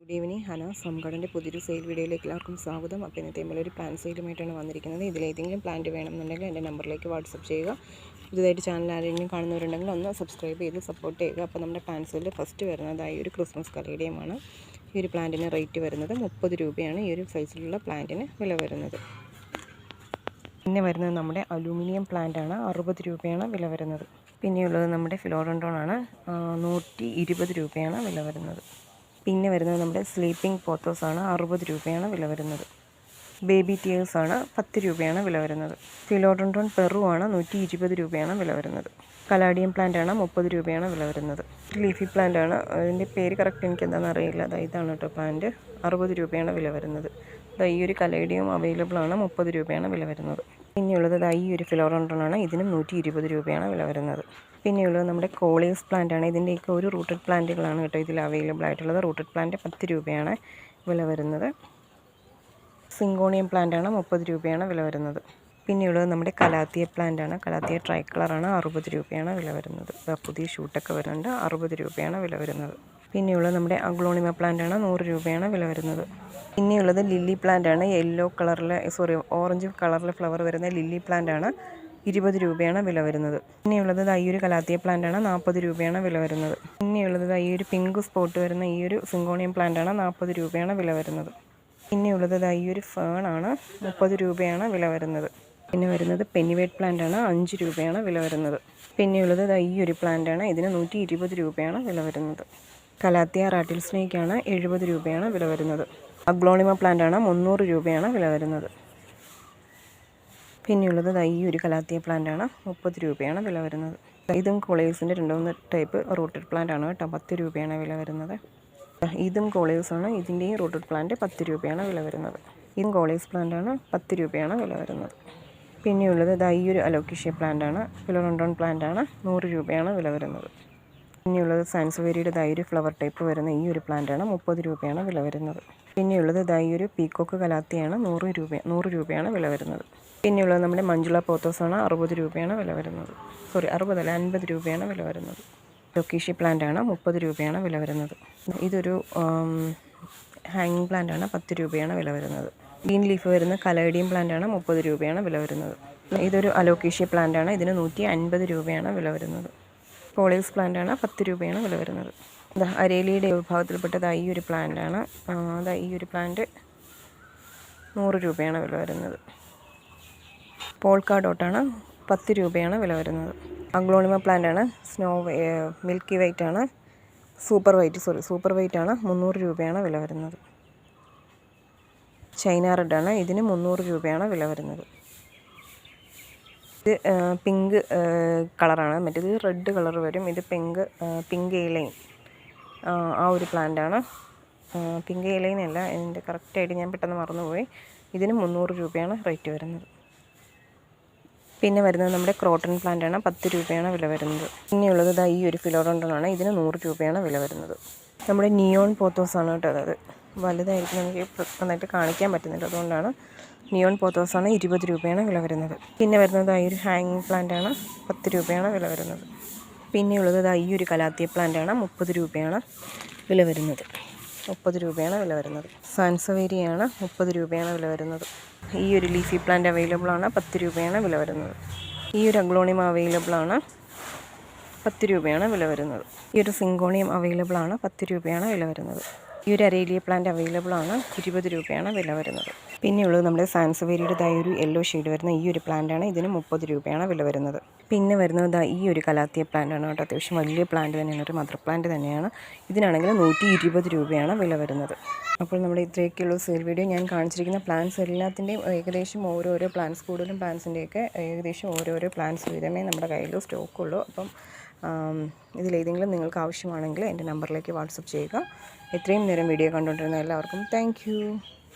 Good evening Hana സംഘടന്റെ പുതിയൊരു sale വീഡിയോയിലേക്ക് എല്ലാവർക്കും സ്വാഗതം. അപ്പോൾ ഇന്നത്തെ ഒരു പ്ലാൻ സെയിലുമായിട്ടാണ് വന്നിരിക്കുന്നത്. ഇതിലേതെങ്കിലും പ്ലാന്റ് വേണമെന്നുണ്ടെങ്കിൽ എന്റെ നമ്പറിലേക്ക് വാട്സപ്പ് ചെയ്യുക. പുതുതായിട്ട് ചാനൽ ആരെങ്കിലും കാണുന്നവരുണ്ടെങ്കിൽ ഒന്ന് സബ്സ്ക്രൈബ് ചെയ്ത് സപ്പോർട്ട് ചെയ്യുക. അപ്പോൾ നമ്മുടെ പ്ലാൻ സെയിൽ ഫസ്റ്റ് വരുന്നതായി ഒരു ക്രിസ്മസ് കലയുടെയുമാണ്. ഈ ഒരു പ്ലാന്റിന് റേറ്റ് വരുന്നത് മുപ്പത് രൂപയാണ്. ഈ ഒരു സൈസിലുള്ള പ്ലാന്റിന് വില വരുന്നത്. പിന്നെ വരുന്നത് നമ്മുടെ അലൂമിനിയം പ്ലാന്റാണ് അറുപത് രൂപയാണ് വില വരുന്നത്. പിന്നെയുള്ളത് നമ്മുടെ ഫിലോറൻഡോൺ ആണ്. നൂറ്റി രൂപയാണ് വില വരുന്നത്. പിന്നെ വരുന്നത് നമ്മുടെ സ്ലീപ്പിംഗ് പോത്തോസ് ആണ്. അറുപത് രൂപയാണ് വില വരുന്നത്. ബേബി ആണ് പത്ത് രൂപയാണ് വില വരുന്നത്. ഫിലോഡൻഡ്രോൺ പെറു ആണ് നൂറ്റി ഇരുപത് രൂപയാണ് വില വരുന്നത്. കലാഡിയം പ്ലാന്റ് ആണ് മുപ്പത് രൂപയാണ് വില വരുന്നത്. ലീഫി പ്ലാന്റ് ആണ്. അതിന്റെ പേര് കറക്റ്റ് എനിക്ക് എന്താണെന്ന് അറിയില്ല. അതായത് ഇതാണ് കേട്ടോ പ്ലാന്റ് അറുപത് രൂപയാണ് വില വരുന്നത്. ഈ ഒരു കലേഡിയം അവൈലബിൾ ആണ് മുപ്പത് രൂപയാണ് വില വരുന്നത്. പിന്നെയുള്ളത് ദാ ഈ ഒരു ഫിലോറോണ്ടോണാണ് ഇതിനും നൂറ്റി ഇരുപത് രൂപയാണ് വില വരുന്നത്. പിന്നെയുള്ളത് നമ്മുടെ കോളിയസ് പ്ലാന്റ് ആണ്. ഇതിന്റെയൊക്കെ ഒരു റൂട്ടഡ് പ്ലാന്റുകളാണ് കേട്ടോ ഇതിൽ അവൈലബിൾ ആയിട്ടുള്ളത്. റൂട്ടഡ് പ്ലാന്റ് പത്ത് രൂപയാണ് വില വരുന്നത്. സിങ്കോണിയം പ്ലാന്റ് ആണ് മുപ്പത് രൂപയാണ് വില വരുന്നത്. പിന്നെയുള്ളത് നമ്മുടെ കലാത്തിയ പ്ലാന്റ് ആണ്. കലാത്തിയ ട്രൈ കളറാണ് അറുപത് രൂപയാണ് വില വരുന്നത്. പുതിയ ഷൂട്ടൊക്കെ വരുന്നുണ്ട്. അറുപത് രൂപയാണ് വില വരുന്നത്. പിന്നെയുള്ളത് നമ്മുടെ അഗ്ലോണിമ പ്ലാന്റ് ആണ് നൂറ് രൂപയാണ് വില വരുന്നത്. പിന്നെയുള്ളത് ലില്ലി പ്ലാന്റ് ആണ്. യെല്ലോ കളറിലെ സോറി ഓറഞ്ച് കളറിലെ ഫ്ലവർ വരുന്ന ലില്ലി പ്ലാന്റ് ആണ് ഇരുപത് രൂപയാണ് വില വരുന്നത്. പിന്നെയുള്ളത് ഈ ഒരു കലാത്തിയ പ്ലാന്റ് ആണ് നാൽപ്പത് രൂപയാണ് വില വരുന്നത്. പിന്നെയുള്ളത് ഈ ഒരു പിങ്ക് സ്പോട്ട് വരുന്ന ഈ ഒരു സിങ്കോണിയം പ്ലാന്റ് ആണ് നാൽപ്പത് രൂപയാണ് വില വരുന്നത്. പിന്നെയുള്ളത് ഈ ഒരു ഫേൺ ആണ് മുപ്പത് രൂപയാണ് വില വരുന്നത്. പിന്നെ വരുന്നത് പെന്നിവേറ്റ് പ്ലാന്റ് ആണ് അഞ്ച് രൂപയാണ് വില വരുന്നത്. പിന്നെയുള്ളത് ഈ ഒരു പ്ലാന്റ് ആണ് ഇതിന് നൂറ്റി ഇരുപത് രൂപയാണ് വില വരുന്നത്. കലാത്തിയ റാറ്റിൽ സ്നേക്കാണ് എഴുപത് രൂപയാണ് വില വരുന്നത്. അഗ്ലോണിമ പ്ലാന്റ് ആണ് മുന്നൂറ് രൂപയാണ് വില വരുന്നത്. പിന്നെയുള്ളത് ഈ ഒരു കലാത്തിയ പ്ലാന്റ് ആണ്. മുപ്പത് രൂപയാണ് വില വരുന്നത്. ഇതും കോളേഴ്സിന്റെ രണ്ട് മൂന്ന് ടൈപ്പ് റോട്ടഡ് പ്ലാന്റ് ആണ് കേട്ടോ. പത്ത് രൂപയാണ് വില വരുന്നത്. ഇതും കോളേഴ്സാണ് ഇതിന്റെയും റോട്ടഡ് പ്ലാന്റ് പത്ത് രൂപയാണ് വില വരുന്നത്. ഇതും കോളേഴ്സ് പ്ലാന്റ് ആണ്. പത്ത് രൂപയാണ് വില വരുന്നത്. പിന്നെയുള്ളത് ദാ ഒരു അലോക്കിഷ്യ പ്ലാന്റ് ആണ്. ഫിലോറോണ്ടോൺ പ്ലാന്റ് ആണ്. നൂറ് രൂപയാണ് വില വരുന്നത്. പിന്നെയുള്ളത് സാൻസുവേരിയുടെ ദാ ഒരു ഫ്ലവർ ടൈപ്പ് വരുന്ന ഈ ഒരു പ്ലാന്റാണ് മുപ്പത് രൂപയാണ് വില വരുന്നത്. പിന്നെയുള്ളത് ദാ ഒരു പീക്കോക്ക് കലാത്തിയാണ് നൂറ് രൂപ നൂറ് രൂപയാണ് വില വരുന്നത്. പിന്നെയുള്ളത് നമ്മുടെ മഞ്ജുള പോത്തോസാണ് അറുപത് രൂപയാണ് വില വരുന്നത്. സോറി അറുപതല്ല അൻപത് രൂപയാണ് വില വരുന്നത്. ലൊക്കേഷി ആണ് മുപ്പത് രൂപയാണ് വില വരുന്നത്. ഇതൊരു ഹാങ്ങിങ് പ്ലാന്റ് ആണ് പത്ത് രൂപയാണ് വില വരുന്നത്. ഗ്രീൻ ലീഫ് വരുന്ന കലേഡിയം പ്ലാന്റ് ആണ് മുപ്പത് രൂപയാണ് വില വരുന്നത്. ഇതൊരു അലോക്കേഷ്യ പ്ലാന്റ് ആണ് ഇതിന് നൂറ്റി അൻപത് രൂപയാണ് വില വരുന്നത്. പോളീസ് പ്ലാന്റ് ആണ് പത്ത് രൂപയാണ് വില വരുന്നത്. ഇതാ അരേലിയുടെ വിഭാഗത്തിൽപ്പെട്ടത് ഈ ഒരു പ്ലാന്റ് ആണ് അതാ ഈ ഒരു പ്ലാന്റ് നൂറ് രൂപയാണ് വില വരുന്നത്. പോൾക്കാ ഡോട്ടാണ് പത്ത് രൂപയാണ് വില വരുന്നത്. അഗ്ലോണിമ പ്ലാന്റ് ആണ് സ്നോ മിൽക്കി വൈറ്റ് ആണ് super white sorry super white ആണ് മുന്നൂറ് രൂപയാണ് വില വരുന്നത്. ചൈന റെഡ് ആണ് ഇതിന് മുന്നൂറ് രൂപയാണ് വില വരുന്നത്. ഇത് പിങ്ക് കളറാണ് മറ്റേത് റെഡ് കളർ വരും. ഇത് പിങ്ക് പിങ്ക് ഇലൈൻ ആ ഒരു പ്ലാന്റാണ് പിങ്ക് ഇലൈൻ അല്ല. ഇതിന്റെ കറക്റ്റായിട്ട് ഞാൻ പെട്ടെന്ന് മറന്നുപോയി. ഇതിന് മുന്നൂറ് രൂപയാണ് റേറ്റ് വരുന്നത്. പിന്നെ വരുന്നത് നമ്മുടെ ക്രോട്ടൺ പ്ലാന്റാണ് പത്ത് രൂപയാണ് വില വരുന്നത്. പിന്നെയുള്ളത് ഈ ഒരു ഫിലോറോണ്ടോണാണ് ഇതിന് നൂറ് രൂപയാണ് വില വരുന്നത്. നമ്മുടെ നിയോൺ പോത്തോസാണ് കേട്ടോ അതായത് വലുതായിരിക്കും. നമുക്ക് നന്നായിട്ട് കാണിക്കാൻ പറ്റുന്നില്ല. അതുകൊണ്ടാണ് നിയോൺ പോത്തോസ് ആണ് ഇരുപത് രൂപയാണ് വില വരുന്നത്. പിന്നെ വരുന്നത് ഈ ഒരു ഹാങ്ങിങ് പ്ലാന്റ് ആണ് പത്ത് രൂപയാണ് വില വരുന്നത്. പിന്നെയുള്ളത് ഈ ഒരു കലാത്തിയ പ്ലാന്റ് ആണ് മുപ്പത് രൂപയാണ് വില വരുന്നത്. മുപ്പത് രൂപയാണ് വില വരുന്നത്. സാൻസവേരിയാണ് മുപ്പത് രൂപയാണ് വില വരുന്നത്. ഈ ഒരു ലീഫി പ്ലാന്റ് അവൈലബിൾ ആണ് പത്ത് രൂപയാണ് വില വരുന്നത്. ഈ ഒരു അഗ്ലോണിയം അവൈലബിൾ ആണ് പത്ത് രൂപയാണ് വില വരുന്നത്. ഈ ഒരു സിങ്കോണിയം അവൈലബിൾ ആണ് പത്ത് രൂപയാണ് വില വരുന്നത്. ഈ ഒരു അരേലിയ പ്ലാന്റ് അവൈലബിൾ ആണ്. ഇരുപത് രൂപയാണ് വില വരുന്നത്. പിന്നെയുള്ളത് നമ്മുടെ സാൻസവേരിയുടേതായ ഒരു യെല്ലോ ഷെയ്ഡ് വരുന്ന ഈ ഒരു പ്ലാന്റ് ആണ്. ഇതിന് മുപ്പത് രൂപയാണ് വില വരുന്നത്. പിന്നെ വരുന്നത് ഈ ഒരു കലാത്തിയ പ്ലാന്റ് ആണ് കേട്ടോ. അത്യാവശ്യം വലിയ പ്ലാന്റ് തന്നെയാണ്. ഒരു മദർ പ്ലാന്റ് തന്നെയാണ്. ഇതിനാണെങ്കിൽ നൂറ്റി രൂപയാണ് വില വരുന്നത്. അപ്പോൾ നമ്മുടെ ഇത്രയൊക്കെയുള്ള സെയിൽ വീഡിയോ ഞാൻ കാണിച്ചിരിക്കുന്ന പ്ലാൻസ് എല്ലാത്തിന്റെയും ഏകദേശം ഓരോരോ പ്ലാൻസ് കൂടുതലും പ്ലാൻസിന്റെയൊക്കെ ഏകദേശം ഓരോരോ പ്ലാൻസ് വീതമേ നമ്മുടെ കയ്യിൽ സ്റ്റോക്കുള്ളൂ അപ്പം ഇതിലേതെങ്കിലും നിങ്ങൾക്ക് ആവശ്യമാണെങ്കിൽ എന്റെ നമ്പറിലേക്ക് വാട്സപ്പ് ചെയ്യുക. എത്രയും നേരം വീഡിയോ കണ്ടുകൊണ്ടിരുന്ന എല്ലാവർക്കും താങ്ക്